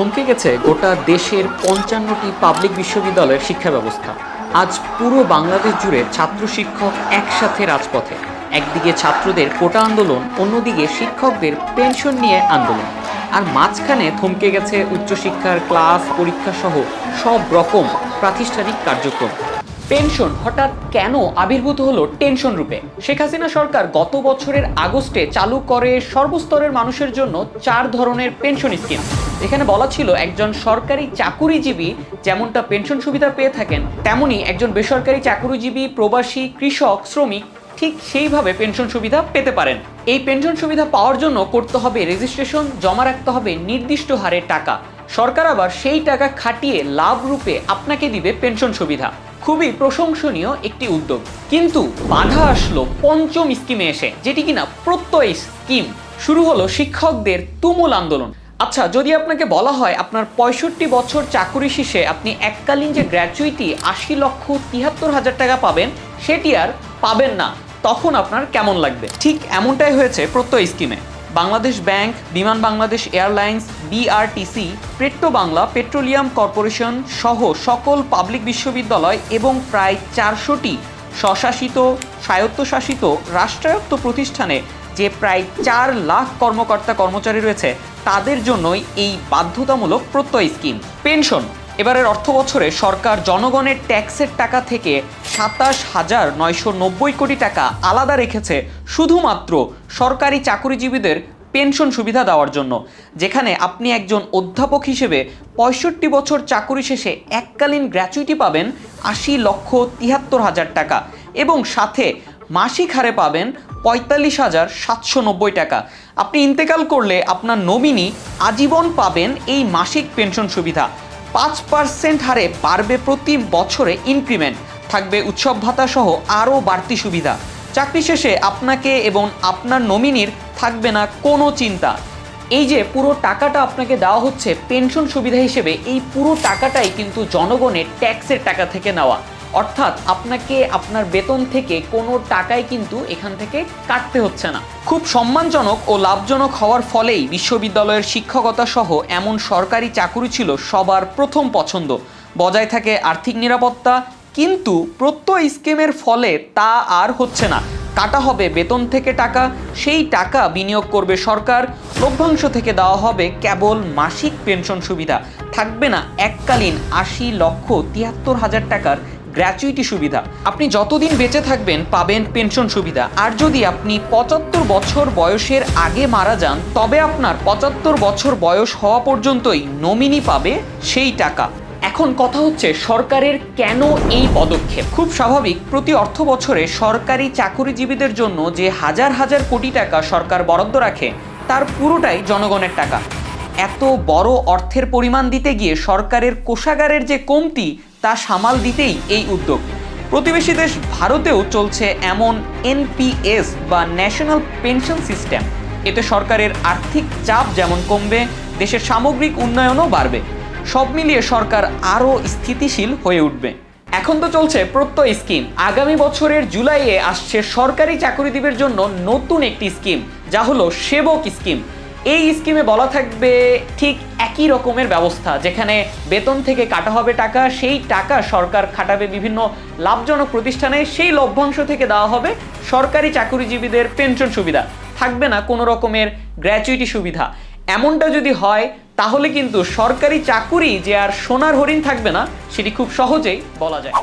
থমকে গেছে গোটা দেশের পঞ্চান্নটি পাবলিক বিশ্ববিদ্যালয়ের শিক্ষা ব্যবস্থা। আজ পুরো বাংলাদেশ জুড়ে ছাত্র শিক্ষক একসাথে রাজপথে। একদিকে ছাত্রদের কোটা আন্দোলন, অন্যদিকে শিক্ষকদের পেনশন নিয়ে আন্দোলন। আর মাঝখানে থমকে গেছে উচ্চশিক্ষার ক্লাস পরীক্ষা সহ সব রকম প্রাতিষ্ঠানিক কার্যক্রম। পেনশন হঠাৎ কেন আবির্ভূত হলো টেনশন রূপে? শেখ হাসিনা সরকার গত বছরের আগস্টে চালু করে সর্বস্তরের মানুষের জন্য চার ধরনের পেনশন স্কিম। এখানে বলা ছিল একজন সরকারি চাকুরিজীবী যেমনটা পেনশন সুবিধা পেয়ে থাকেন, তেমনি একজন বেসরকারি চাকুরিজীবী, প্রবাসী, কৃষক, শ্রমিক ঠিক সেইভাবে পেনশন সুবিধা পেতে পারেন। এই পেনশন সুবিধা পাওয়ার জন্য করতে হবে রেজিস্ট্রেশন, জমা রাখতে হবে নির্দিষ্ট হারে টাকা। সরকার আবার সেই টাকা খাটিয়ে লাভ রূপে আপনাকে দিবে পেনশন সুবিধা। খুবই প্রশংসনীয় একটি উদ্যোগ। কিন্তু বাধা আসলো পঞ্চম স্কিমে এসে, যেটি কিনা প্রত্যয় স্কিম। শুরু হলো শিক্ষকদের তুমুল আন্দোলন। আচ্ছা যদি আপনাকে বলা হয় আপনার পঁয়ষট্টি বছর চাকুরি শেষে আপনি এককালীন যে গ্র্যাচুইটি আশি লক্ষ তিয়াত্তর হাজার টাকা পাবেন, সেটি আর পাবেন না। তখন আপনার কেমন লাগবে? ঠিক এমনটাই হয়েছে প্রত্যয় স্কিমে। Bangladesh bank, Biman Bangladesh airlines, BRTC, Petro Bangla, petroleum corporation সহ সকল পাবলিক বিশ্ববিদ্যালয় এবং প্রায় চারশোটি স্বশাসিত, স্বায়ত্তশাসিত, রাষ্ট্রায়ত্ত প্রতিষ্ঠানে যে প্রায় চার লাখ কর্মকর্তা কর্মচারী রয়েছে, তাদের জন্যই এই বাধ্যতামূলক প্রত্যয় স্কিম। পেনশন। এবারের অর্থ বছরে সরকার জনগণের ট্যাক্সের টাকা থেকে সাতাশ হাজার নয়শো নব্বই কোটি টাকা আলাদা রেখেছে শুধুমাত্র সরকারি চাকুরিজীবীদের পেনশন সুবিধা দেওয়ার জন্য। যেখানে আপনি একজন অধ্যাপক হিসেবে পঁয়ষট্টি বছর চাকুরি শেষে এককালীন গ্র্যাচুইটি পাবেন আশি লক্ষ তিয়াত্তর হাজার টাকা এবং সাথে মাসিক হারে পাবেন পঁয়তাল্লিশ হাজার সাতশো নব্বই টাকা। আপনি ইন্তেকাল করলে আপনার নমিনি আজীবন পাবেন এই মাসিক পেনশন সুবিধা। পাঁচ পার্সেন্ট হারে বাড়বে প্রতি বছরে ইনক্রিমেন্ট থাকবে উৎসব ভাতা সহ আরও বাড়তি সুবিধা। চাকরি শেষে আপনাকে এবং আপনার নমিনির থাকবে না কোনো চিন্তা। এই যে পুরো টাকাটা আপনাকে দেওয়া হচ্ছে পেনশন সুবিধা হিসেবে এই পুরো টাকাটাই কিন্তু জনগণের ট্যাক্সের টাকা থেকে নেওয়া। অর্থাৎ আপনাকে আপনার বেতন থেকে কোনো টাকাই কিন্তু এখান থেকে কাটতে হচ্ছে না। খুব সম্মানজনক ও লাভজনক হওয়ার ফলেই বিশ্ববিদ্যালয়ের শিক্ষকতা সহ এমন সরকারি চাকুরি ছিল সবার প্রথম পছন্দ। বজায় থাকে আর্থিক নিরাপত্তা, কিন্তু প্রত্যয় স্কিমের ফলে তা আর হচ্ছে না। কাটা হবে বেতন থেকে টাকা, সেই টাকা বিনিয়োগ করবে সরকার, লভ্যাংশ থেকে দেওয়া হবে কেবল মাসিক পেনশন সুবিধা। থাকবে না এককালীন আশি লক্ষ তিয়াত্তর হাজার টাকার গ্র্যাচুইটি সুবিধা। আপনি যতদিন বেঁচে থাকবেন, পাবেন পেনশন সুবিধা। আর যদি আপনি পঁচাত্তর বছর বয়সের আগে মারা যান, তবে আপনার পঁচাত্তর বছর বয়স হওয়া পর্যন্তই নমিনি পাবে সেই টাকা। এখন কথা হচ্ছে, সরকারের কেন এই পদক্ষেপ? খুব স্বাভাবিক, প্রতি অর্থ বছরে সরকারি চাকুরিজীবীদের জন্য যে হাজার হাজার কোটি টাকা সরকার বরাদ্দ রাখে, তার পুরোটাই জনগণের টাকা। এত বড় অর্থের পরিমাণ দিতে গিয়ে সরকারের কোষাগারের যে কমতি তা সামাল দিতেই এই উদ্যোগ। প্রতিবেশী দেশ ভারতেও চলছে এমন এনপিএস বা ন্যাশনাল পেনশন সিস্টেম এতে সরকারের আর্থিক চাপ যেমন কমবে, দেশের সামগ্রিক উন্নয়নও বাড়বে। সব মিলিয়ে সরকার আরও স্থিতিশীল হয়ে উঠবে। এখন তো চলছে প্রত্যয় স্কিম। আগামী বছরের জুলাইয়ে আসছে সরকারি চাকরিজীবীর জন্য নতুন একটি স্কিম, যা হলো সেবক স্কিম। এই স্কিমে বলা থাকবে ঠিক একই রকমের ব্যবস্থা, যেখানে বেতন থেকে কাটা হবে টাকা, সেই টাকা সরকার খাটাবে বিভিন্ন লাভজনক প্রতিষ্ঠানে, সেই লভ্যাংশ থেকে দেওয়া হবে সরকারি চাকরিজীবীদের পেনশন সুবিধা। থাকবে না কোনো রকমের গ্র্যাচুইটি সুবিধা। এমনটা যদি হয়, তাহলে কিন্তু সরকারি চাকুরি যে আর সোনার হরিণ থাকবে না, সেটি খুব সহজেই বলা যায়।